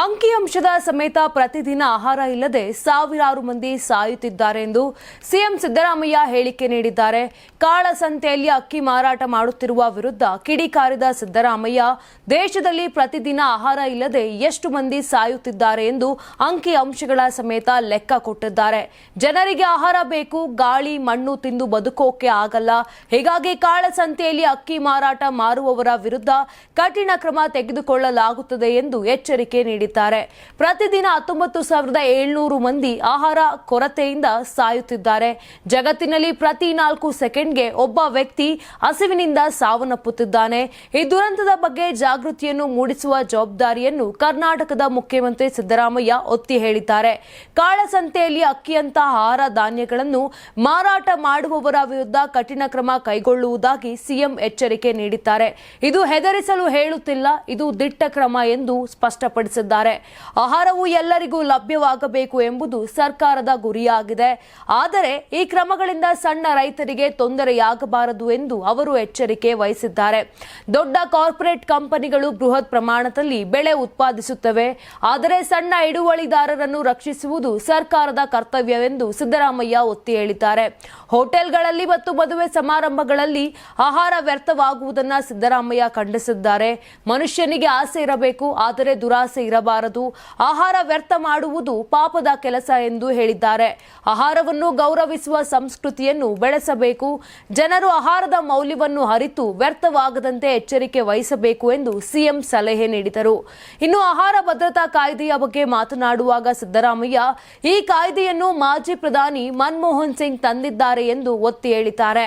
ಅಂಕಿಅಂಶದ ಸಮೇತ ಪ್ರತಿದಿನ ಆಹಾರ ಇಲ್ಲದೆ ಸಾವಿರಾರು ಮಂದಿ ಸಾಯುತ್ತಿದ್ದಾರೆ ಎಂದು ಸಿಎಂ ಸಿದ್ದರಾಮಯ್ಯ ಹೇಳಿಕೆ ನೀಡಿದ್ದಾರೆ. ಕಾಳಸಂತೆಯಲ್ಲಿ ಅಕ್ಕಿ ಮಾರಾಟ ಮಾಡುತ್ತಿರುವ ವಿರುದ್ಧ ಕಿಡಿಕಾರಿದ ಸಿದ್ದರಾಮಯ್ಯ, ದೇಶದಲ್ಲಿ ಪ್ರತಿದಿನ ಆಹಾರ ಇಲ್ಲದೆ ಎಷ್ಟು ಮಂದಿ ಸಾಯುತ್ತಿದ್ದಾರೆ ಎಂದು ಅಂಕಿಅಂಶಗಳ ಸಮೇತ ಲೆಕ್ಕ ಕೊಟ್ಟಿದ್ದಾರೆ. ಜನರಿಗೆ ಆಹಾರ ಬೇಕು, ಗಾಳಿ, ಮಣ್ಣು ತಿಂದು ಬದುಕೋಕೆ ಆಗಲ್ಲ. ಹೀಗಾಗಿ ಕಾಳಸಂತೆಯಲ್ಲಿ ಅಕ್ಕಿ ಮಾರಾಟ ಮಾರುವವರ ವಿರುದ್ಧ ಕಠಿಣ ಕ್ರಮ ತೆಗೆದುಕೊಳ್ಳಲಾಗುತ್ತದೆ ಎಂದು ಎಚ್ಚರಿಕೆ ನೀಡಿದ್ದಾರೆ. ಪ್ರತಿದಿನ ಹತ್ತೊಂಬತ್ತು ಸಾವಿರದ ಏಳ್ನೂರು ಮಂದಿ ಆಹಾರ ಕೊರತೆಯಿಂದ ಸಾಯುತ್ತಿದ್ದಾರೆ. ಜಗತ್ತಿನಲ್ಲಿ ಪ್ರತಿ ನಾಲ್ಕು ಸೆಕೆಂಡ್ಗೆ ಒಬ್ಬ ವ್ಯಕ್ತಿ ಹಸಿವಿನಿಂದ ಸಾವನ್ನಪ್ಪುತ್ತಿದ್ದಾನೆ. ಈ ದುರಂತದ ಬಗ್ಗೆ ಜಾಗೃತಿಯನ್ನು ಮೂಡಿಸುವ ಜವಾಬ್ದಾರಿಯನ್ನು ಕರ್ನಾಟಕದ ಮುಖ್ಯಮಂತ್ರಿ ಸಿದ್ದರಾಮಯ್ಯ ಒತ್ತಿ ಹೇಳಿದ್ದಾರೆ. ಕಾಳಸಂತೆಯಲ್ಲಿ ಅಕ್ಕಿಯಂತಹ ಆಹಾರ ಧಾನ್ಯಗಳನ್ನು ಮಾರಾಟ ಮಾಡುವವರ ವಿರುದ್ಧ ಕಠಿಣ ಕ್ರಮ ಕೈಗೊಳ್ಳುವುದಾಗಿ ಸಿಎಂ ಎಚ್ಚರಿಕೆ ನೀಡಿದ್ದಾರೆ. ಇದು ಹೆದರಿಸಲು ಹೇಳುತ್ತಿಲ್ಲ, ಇದು ದಿಟ್ಟ ಕ್ರಮ ಎಂದು ಸ್ಪಷ್ಟಪಡಿಸಿದ್ದಾರೆ. ಆಹಾರವು ಎಲ್ಲರಿಗೂ ಲಭ್ಯವಾಗಬೇಕು ಎಂಬುದು ಸರ್ಕಾರದ ಗುರಿಯಾಗಿದೆ. ಆದರೆ ಈ ಕ್ರಮಗಳಿಂದ ಸಣ್ಣ ರೈತರಿಗೆ ತೊಂದರೆಯಾಗಬಾರದು ಎಂದು ಅವರು ಎಚ್ಚರಿಕೆ ವಹಿಸಿದ್ದಾರೆ. ದೊಡ್ಡ ಕಾರ್ಪೊರೇಟ್ ಕಂಪನಿಗಳು ಬೃಹತ್ ಪ್ರಮಾಣದಲ್ಲಿ ಬೆಳೆ ಉತ್ಪಾದಿಸುತ್ತವೆ. ಆದರೆ ಸಣ್ಣ ಹಿಡುವಳಿದಾರರನ್ನು ರಕ್ಷಿಸುವುದು ಸರ್ಕಾರದ ಕರ್ತವ್ಯವೆಂದು ಸಿದ್ದರಾಮಯ್ಯ ಒತ್ತಿ ಹೇಳಿದ್ದಾರೆ. ಹೋಟೆಲ್ಗಳಲ್ಲಿ ಮತ್ತು ಮದುವೆ ಸಮಾರಂಭಗಳಲ್ಲಿ ಆಹಾರ ವ್ಯರ್ಥವಾಗುವುದನ್ನ ಸಿದ್ದರಾಮಯ್ಯ ಖಂಡಿಸಿದ್ದಾರೆ. ಮನುಷ್ಯನಿಗೆ ಆಸೆ ಇರಬೇಕು, ಆದರೆ ದುರಾಸೆ ಇರಬಾರದು. ಆಹಾರ ವ್ಯರ್ಥ ಮಾಡುವುದು ಪಾಪದ ಕೆಲಸ ಎಂದು ಹೇಳಿದ್ದಾರೆ. ಆಹಾರವನ್ನು ಗೌರವಿಸುವ ಸಂಸ್ಕೃತಿಯನ್ನು ಬೆಳೆಸಬೇಕು. ಜನರು ಆಹಾರದ ಮೌಲ್ಯವನ್ನು ಅರಿತು ವ್ಯರ್ಥವಾಗದಂತೆ ಎಚ್ಚರಿಕೆ ವಹಿಸಬೇಕು ಎಂದು ಸಿಎಂ ಸಲಹೆ ನೀಡಿದರು. ಇನ್ನು ಆಹಾರ ಭದ್ರತಾ ಕಾಯ್ದೆಯ ಬಗ್ಗೆ ಮಾತನಾಡುವಾಗ ಸಿದ್ದರಾಮಯ್ಯ, ಈ ಕಾಯ್ದೆಯನ್ನು ಮಾಜಿ ಪ್ರಧಾನಿ ಮನಮೋಹನ್ ಸಿಂಗ್ ತಂದಿದ್ದಾರೆ ಎಂದು ಒತ್ತಿ ಹೇಳಿದ್ದಾರೆ.